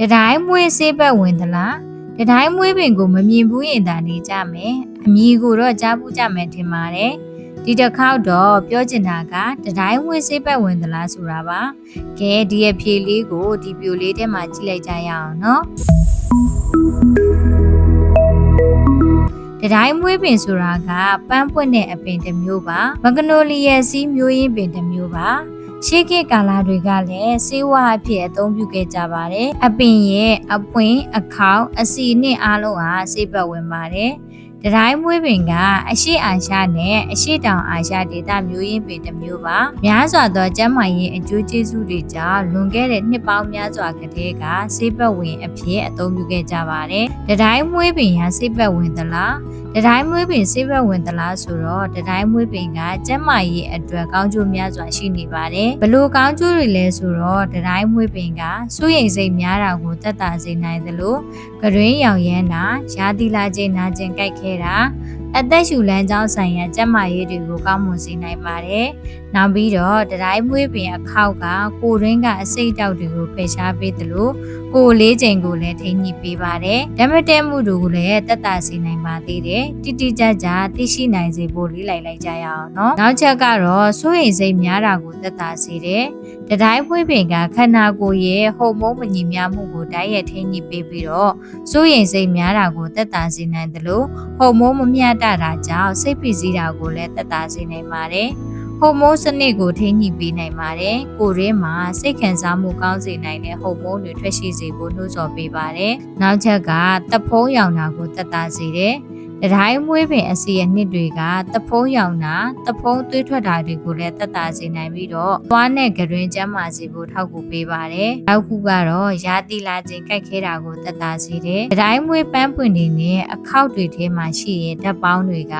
တတိုင်းမွေးဆေးဘက်ဝင်သလားတတိုင်းမွေးပင်ကိုမမြင်ဘူးရင်သာနေကြမယ်အမီကိုတော့ကြားဘူးကြမယ်ထင်ပါတယ်ဒီတစ်ခေါက်တော့ပြောချင်တာကတတိုင်းမွေးဆေးဘက်ဝင်သလားဆိုတာပါကဲဒီအဖြေလေးကိုဒီပြိုလေးထဲမှာကြည့်လိုက်ကြရအောင်နော်တတိုင်းမွေးပင်ဆိုတာကပန်းပွင့်တဲ့အပင်တစ်မျိုးပါမဂနိုလီယာစီမျိုးရင်းပင်တစ်မျိုးပါ ရှေးခေတ်ကာလတွေကလည်းစေဝါအဖြစ်အသုံးပြုခဲ့ကြပါတယ်။အပင်ရဲ့အပွင့်အခေါင်အစီနဲ့အားလုံးဟာစိတ်ပတ်ဝင်ပါတယ်။တတိုင်းမွေးပင်ကအရှိအာရှနဲ့အရှိတောင်အာရှဒေသမျိုးရင်းပင်တစ်မျိုးပါ။များစွာသောကျန်းမာရေးအကျိုးကျေးဇူးတွေကြောင့်လွန်ခဲ့တဲ့နှစ်ပေါင်းများစွာကတည်းကစိတ်ပတ်ဝင်အဖြစ်အသုံးပြုခဲ့ကြပါတယ်။တတိုင်းမွေးပင်ဟာစိတ်ပတ်ဝင်သလား တတိုင်းမွေးပင်ဆေးဘက်ဝင်သလားဆိုတော့တတိုင်းမွေးပင်ကကျန်းမာရေးအတွက်ကောင်းကျိုးများစွာရှိနေပါတယ်ဘလို့ကောင်းကျိုးတွေလဲဆိုတော့တတိုင်းမွေးပင်ကစိုးရိမ်စိတ်များတာကိုတက်တာစေနိုင်သလိုကရွင်းရောင်ရမ်းတာရာသီလာခြင်းနာကျင်ကြိုက်ခဲတာ အသက်ရှူလမ်းကြောင်းဆိုင်ရာကျန်းမာရေးတွေကိုကောင်းမွန်စေနိုင်ပါတယ်။နောက်ပြီးတော့တတိုင်းမွေးပင်အခောက်ကကိုရင်းကအစိတ်တောက်တွေကိုဖယ်ရှားပေးသလိုကိုလေးချိန်ကိုလည်းထိန်းညှိပေးပါတယ်။ဓမ္မတဲမှုတို့ကိုလည်းတက်တာစေနိုင်ပါသေးတယ်။တိတိကျကျသိရှိနိုင်စေဖို့လေးလိုက်လိုက်ကြရအောင်နော်။နောက်ချက်ကတော့စိုးရိမ်စိတ်များတာကိုတက်တာစေတယ်။တတိုင်းဖွေးပင်ကခန္ဓာကိုယ်ရဲ့ဟော်မုန်းမညီမျှမှုကိုတိုက်ရိုက်ထိန်းညှိပေးပြီးတော့စိုးရိမ်စိတ်များတာကိုတက်တာစေနိုင်တယ်လို့ဟော်မုန်းမမျှတတာကြောင့်စိတ်ဖိစီးတာကိုလည်းတက်တာစေနိုင်ပါတယ်။ဟော်မုန်းစနစ်ကိုထိန်းညှိပေးနိုင်ပါတယ်။ကိုယ်ရင်းမှာစိတ်ခံစားမှုကောင်းစေနိုင်တဲ့ဟော်မုန်းတွေထွက်ရှိစေဖို့နှိုးဆော်ပေးပါတယ်။နောက်ချက်ကတဖုံးရောင်တာကိုတက်တာစေတယ်။ တတိုင်းမွေးပင်အစီအနှစ်တွေကတဖုံးရောင်တာတဖုံးသွေးထွက်တာတွေကိုလည်းတက်တာစေနိုင်ပြီးတော့သွားနဲ့ကြွင်းကျန်းမာစေဖို့ထောက်ကူပေးပါတယ်။နောက်ခုကတော့ရာသီလာခြင်းကြိုက်ခဲတာကိုတက်တာစေတယ်။တတိုင်းမွေးပန်းပွင့်တွေနဲ့အခောက်တွေထဲမှာရှိရဲ့ဓာတ်ပေါင်းတွေက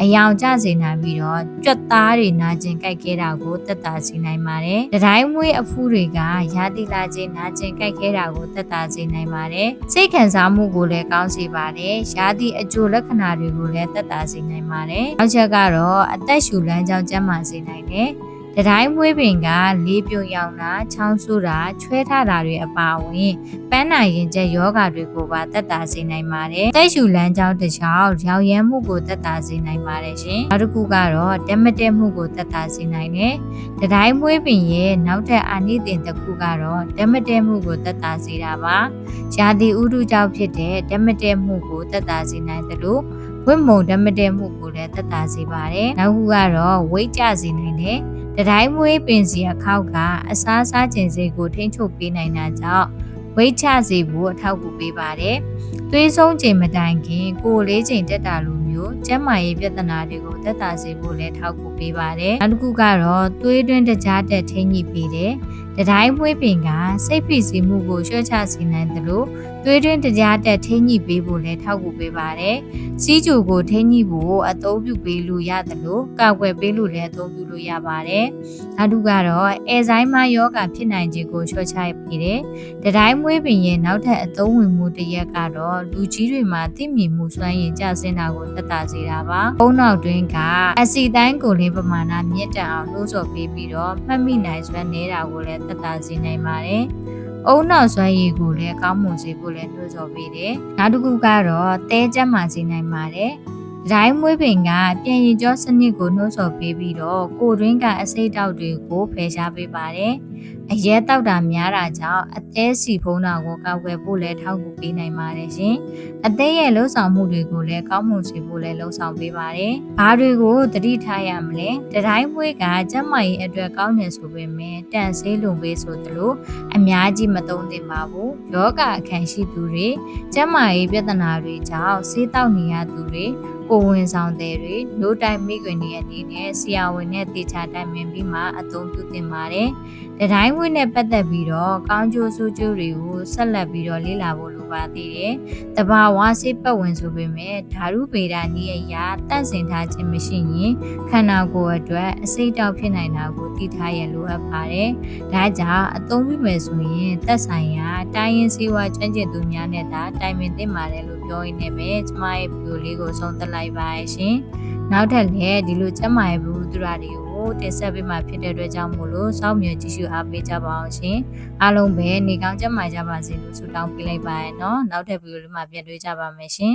အယောင်ကျစေနိုင်ပြီးတော့ကြွက်သားတွေနာခြင်းကြိုက်ခဲတာကိုတက်တာစေနိုင်ပါတယ်။တတိုင်းမွေးအဖူးတွေကရာသီလာခြင်းနာခြင်းကြိုက်ခဲတာကိုတက်တာစေနိုင်ပါတယ်။စိတ်ခံစားမှုကိုလည်းကောင်းစေပါတယ်။ရာသီအကျိုးလက္ခဏာတွေကိုလည်းတက်တာစေနိုင်ပါတယ်။နောက်ချက်ကတော့အသက်ရှူလမ်းကြောင်းကျန်းမာစေနိုင်တယ်။ တတိုင်းမွေးပင်ကလေးပြုံရောင်တာချောင်းဆူတာချွဲထတာတွေအပါအဝင်ပန်းနာရင်ကျက်ယောဂါတွေကိုပါတက်တာစေနိုင်ပါတယ်။တက်ရှူလမ်းကြောင်းတစ်ချောင်းရောင်ရမ်းမှုကိုတက်တာစေနိုင်ပါတယ်ရှင်။နောက်တစ်ခုကတော့တမတက်မှုကိုတက်တာစေနိုင်တယ်။တတိုင်းမွေးပင်ရဲ့နောက်ထပ်အာနိသင်တစ်ခုကတော့တမတက်မှုကိုတက်တာစေတာပါ။ရာသီဥတုကြောင့်ဖြစ်တဲ့တမတက်မှုကိုတက်တာစေနိုင်တယ်လို့ဝိမုံဓမ္မတဲမှုကိုလည်းတက်တာစေပါတယ်။နောက်ခုကတော့ဝိတ်ကြစေနိုင်တယ်။ တတိုင်းမွေးပင်စီအခောက်ကအစားစားခြင်းစိတ်ကိုထိန်းချုပ်ပေးနိုင်တာကြောင့်ဝိတ်ချစေဖို့အထောက်အကူပေးပါတယ်။သွေးဆုံးချိန်မတိုင်ခင်ကိုယ်လေးချိန်တက်တာလိုမျိုးကျန်းမာရေးပြဿနာတွေကိုတက်တာစေဖို့လည်းထောက်ကူပေးပါတယ်။နောက်တစ်ခုကတော့သွေးတွင်းတကြားတက်ထိန်းညှိပေးတယ်။တတိုင်းမွေးပင်ကစိတ်ဖိစီးမှုကိုလျှော့ချစေနိုင်တယ်လို့ သွေးတွင်းတရားတက်ထိန်းညှိပေးဖို့လည်းထောက်ကူပေးပါတယ်။စီးကြိုကိုထိန်းညှိဖို့အသုံးပြုပေးလို့ရတယ်လို့ကာကွယ်ပေးလို့လည်းအသုံးပြုလို့ရပါတယ်။နောက်တစ်ခုကတော့အဲဇိုင်းမယောဂဖြစ်နိုင်ခြင်းကိုလျှော့ချပေးတယ်။တတိုင်းမွေးပင်ရဲ့နောက်ထပ်အသုံးဝင်မှုတစ်ရက်ကတော့လူကြီးတွေမှာသိမြင်မှုစွမ်းရည်ကျဆင်းတာကိုသက်သာစေတာပါ။ဘုံနောက်တွင်းကအစီတိုင်းကိုလေးပမာဏမြင့်တက်အောင်နှိုးဆော်ပေးပြီးတော့မှတ်မိနိုင်စွမ်းနေတာကိုလည်းသက်သာစေနိုင်ပါတယ်။ အုံနောက်ဆွမ်းရည်ကိုလည်းကောင်းမွန်စေဖို့လည်းနှိုးဆော်ပေးတယ်။နောက်တစ်ခုကတော့တဲကျက်မှစေနိုင်ပါတယ်။ဒိုင်းမွေးပင်ကပြန်ရင်ကျောစနစ်ကိုနှိုးဆော်ပေးပြီးတော့ကိုတွင်းကအစိတ်တောက်တွေကိုဖယ်ရှားပေးပါတယ်။ အရဲတောက်တာများတာကြောင့်အသေးစီဖုံးတာကိုကောက်ွယ်ဖို့လည်းထောက်ကူပေးနိုင်ပါတယ်ရှင်။အသေးရဲ့လှုပ်ဆောင်မှုတွေကိုလည်းကောင်းမွန်စေဖို့လည်းလှုံ့ဆော်ပေးပါတယ်။ဘာတွေကိုသတိထားရမလဲ။ဒိုင်းမွေးကကျန်းမာရေးအတွက်ကောင်းတယ်ဆိုပေမဲ့တန်ဆေးလုံပေးဆိုသလိုအများကြီးမသုံးသင့်ပါဘူး။ယောဂအခန့်ရှိသူတွေကျန်းမာရေးပြဿနာတွေကြောင့်ဆေးတောက်နေရသူတွေကိုဝင်ဆောင်တဲ့တွေနိုးတိုင်းမိခွင်တွေအနေနဲ့ဆရာဝန်နဲ့တေချာတိုင်ပင်ပြီးမှအသုံးပြုသင့်ပါတယ်။တတိုင်းဝင်နဲ့ပတ်သက်ပြီးတော့ကောင်းကျိုးဆိုးကျိုးတွေကိုဆက်လက်ပြီးတော့လေ့လာဖို့လိုပါသေးတယ်။တဘာဝဆေးပတ်ဝင်ဆိုပေမဲ့ဓာတုဗေဒနည်းအရာတန့်စင်ထားခြင်းမရှိရင်ခန္ဓာကိုယ်အတွက်အစိတ်တောက်ဖြစ်နိုင်တာကိုသိထားရလိုအပ်ပါတယ်။ဒါကြောင့်အသုံးပြုမယ်ဆိုရင်သက်ဆိုင်ရာတိုင်းရင်းစေဝါကျွမ်းကျင်သူများနဲ့သာတိုင်ပင်သင့်ပါတယ်လို့ပြောရင်းနဲ့ပဲကျမရဲ့ဗီဒီယိုလေးကိုဆုံးသက်လိုက်ပါရှင်။နောက်ထပ်လည်းဒီလိုကျမရဲ့ဘူးသူရာတွေကို ကိုတင်ဆက်ပေးမှာဖြစ်တဲ့အတွက်ကြောင့်မို့လို့စောင့်မျှော်ကြည့်ရှုအားပေးကြပါအောင်ရှင်အားလုံးပဲနေကောင်းကြမှာကြပါစေလို့ဆုတောင်းပေးလိုက်ပါရနော်နောက်ထပ်ဗီဒီယိုလေးမှာပြန်တွေ့ကြပါမယ်ရှင်